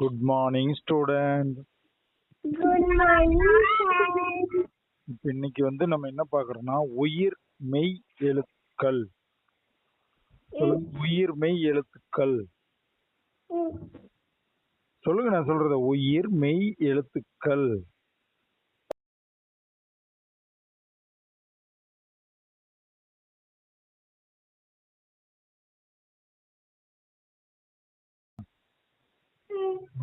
Good morning student இப்போ இன்னைக்கு வந்து நம்ம என்ன பார்க்கறோம்னா உயிர் மெய் எழுத்துக்கள். சொல்லுங்க, உயிர் மெய் எழுத்துக்கள். சொல்லுங்க நான் சொல்றத. உயிர் மெய் எழுத்துக்கள்.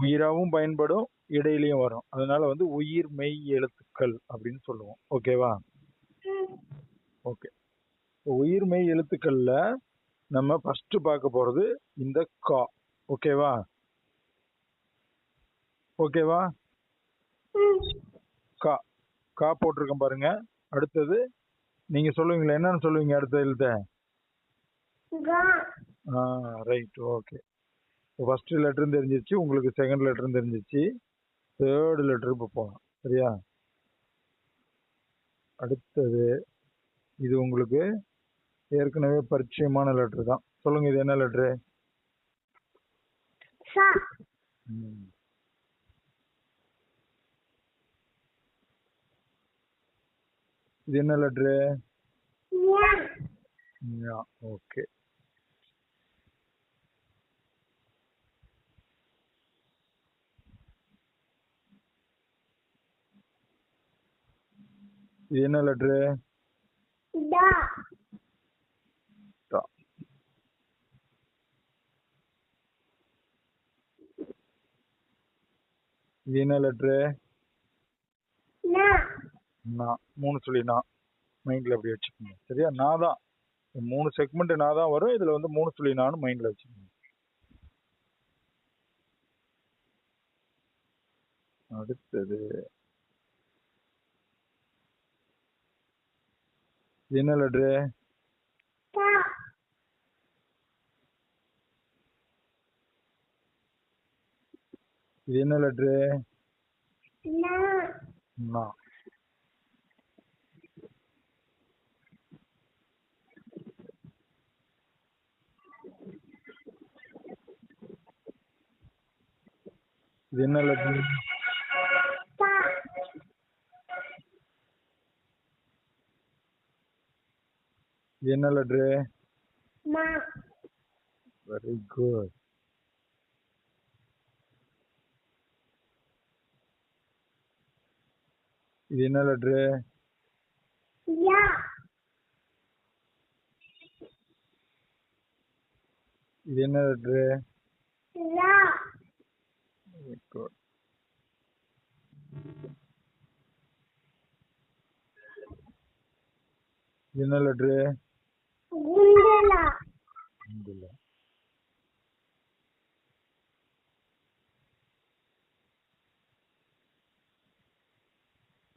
உயிராவும் பயன்படும் இடையிலையும் வரும். அதனால வந்து உயிர் மெய் எழுத்துக்கள் அப்படின்னு சொல்லுவோம். ஓகேவா ஓகே உயிர் மெய் எழுத்துக்கள்ல நம்ம ஃபர்ஸ்ட் பார்க்க போறது இந்த கா. ஓகேவா ஓகேவா கா. கா போட்டிருக்கேன் பாருங்க. அடுத்தது நீங்க சொல்லுவீங்களா? என்னன்னு சொல்லுவீங்க அடுத்த எழுத்த? ரைட் ஓகே ஃபர்ஸ்ட் லெட்டரும் தெரிஞ்சிருச்சு உங்களுக்கு செகண்ட் லெட்டரும் தெரிஞ்சிருச்சு தேர்ட் லெட்டர் இப்போ போகலாம் சரியா? அடுத்தது இது உங்களுக்கு ஏற்கனவே பரிச்சயமான லெட்டர் தான். சொல்லுங்க இது என்ன லெட்டரு இது என்ன லெட்டரு யா ஓகே இது என்ன லெட்டரு டா இது. என்ன லெட்டரு நா. நான் மூணு சொல்லி நான் மைண்ட்ல அப்படி வச்சுக்கோங்க. சரியா? நான் தான். மூணு செக்மெண்ட் நான் தான் வரும். இதுல வந்து மூணு சொல்லி நானும் மைண்ட்ல வச்சுக்கோங்க. அடுத்தது. என்ன லெட்ரு இது என்ன லெட்ரு நா. இது என்ன லெட்ரு என்ன லெட்டரு மா. Very good. இது என்ன லெட்டரு யா. இது என்ன லெட்டரு லா வெரி குட். என்ன லெட்டரு இல்ல.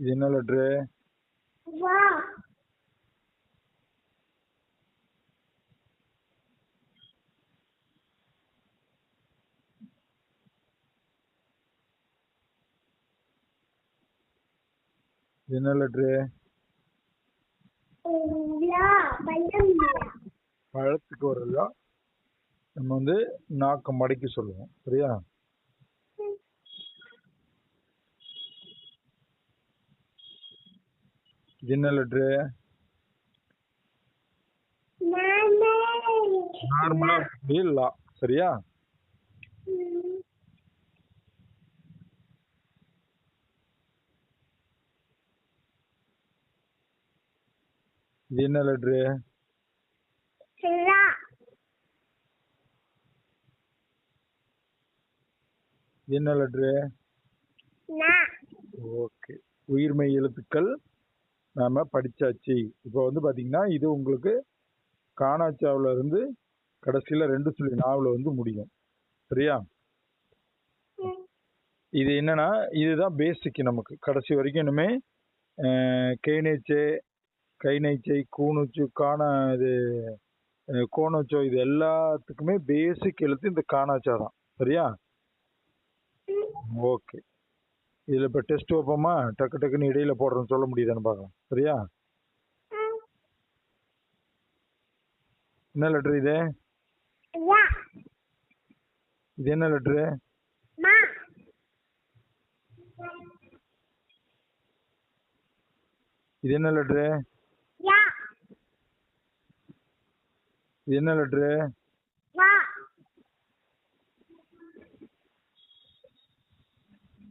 இது என்ன இது என்ன லெட்டரு லா பயம் லா பழத்துக்கு வரல. நம்ம வந்து நாக்கு மடக்கி சொல்லுவோம். சரியா? இது என்ன லெட்ரு நார்மலா லா சரியா? இது என்ன லெட்ரு லா இது என்ன லெட்டரு நா. ஓகே. உயிர்மெய் எழுத்துக்கள் நாம படிச்சாச்சு. இப்போ வந்து பாத்தீங்கன்னா இது உங்களுக்கு காணாச்சாவுல இருந்து கடைசியில ரெண்டு சொல்லி நாவல வந்து முடியும். சரியா? இது என்னன்னா இதுதான் பேசிக் நமக்கு. கடைசி வரைக்கும் இனிமே அஹ், கேணிச்சே கைநைச்சை கூணுச்சு காண இது கோணச்சோ இது எல்லாத்துக்குமே பேசிக் எழுத்து இந்த காணாச்சா தான் சரியா? ஓகே. இதில் இப்போ டெஸ்ட் வைப்போமா? டக்கு டக்குன்னு இடையில போடுறோன்னு சொல்ல முடியுதுன்னு பார்க்கலாம். சரியா? என்ன லெட்ரு இது? இது என்ன லெட்ரு இது என்ன லெட்ரு இது என்ன லெட்ரு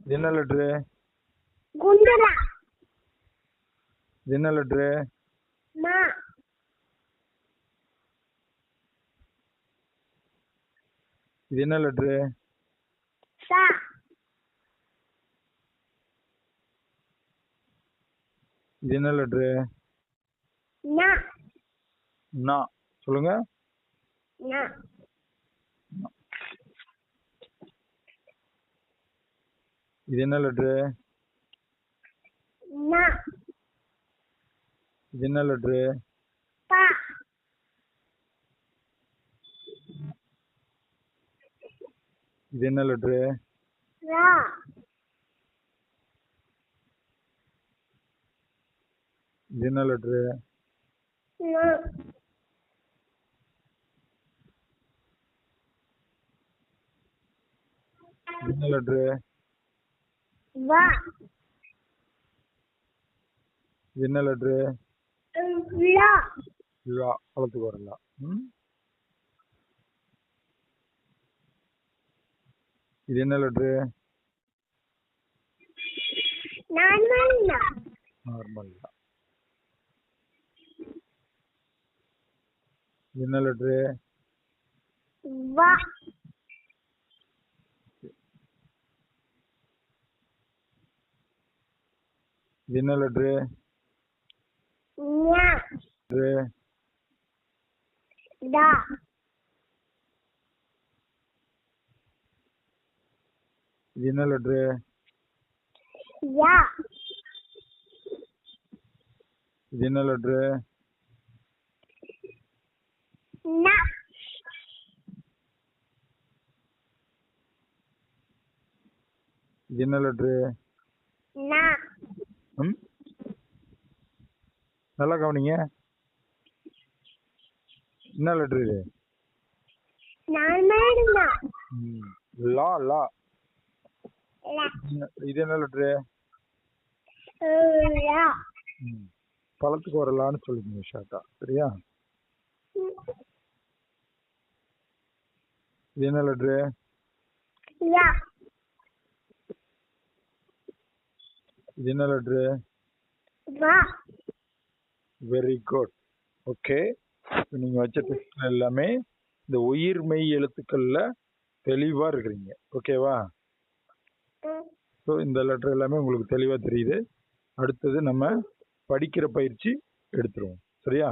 இது என்ன லெட்ரு குண்டுலா இது என்ன லெட்ரு மா. இது என்ன லெட்ரு சா. இது என்ன லெட்ரு நா நா சொல்லுங்க. நா இது என்ன லெட்ரு இது என்ன லெட்ரு இது என்ன லெட்ரு இது என்ன லெட்ரு என்ன லெட்ரு வா. என்ன லெட்ரு லா லா வளர்த்துக்கு வரல ம் இது என்ன லெட்ரு நார்மல் நார்மல் என்ன லெட்ரு வா. இது என்ன லெட்ரு ஞா லெட்ரு டா இது என்ன லெட்ரு யா இது என்ன லெட்ரு நா இது என்ன லெட்ரு நா ம். நல்லா கவனிங்க. என்ன லெட்ரு இது? ம். லா லா. இது என்ன லெட்ரு லா. ம். பழத்துக்கு வரலான்னு சொல்லிக்கங்க ஷார்ட்டா. சரியா? இது என்ன லெட்ரு இது என்ன லெட்ரு வெரி குட் ஓகே நீங்க வச்ச டெஸ்ட் எல்லாமே இந்த உயிர் மெய் எழுத்துக்கள்ல தெளிவா இருக்கிறீங்க. ஓகேவா ஸோ இந்த லெட்டர் எல்லாமே உங்களுக்கு தெளிவா தெரியுது. அடுத்தது நம்ம படிக்கிற பயிற்சி எடுத்துருவோம். சரியா?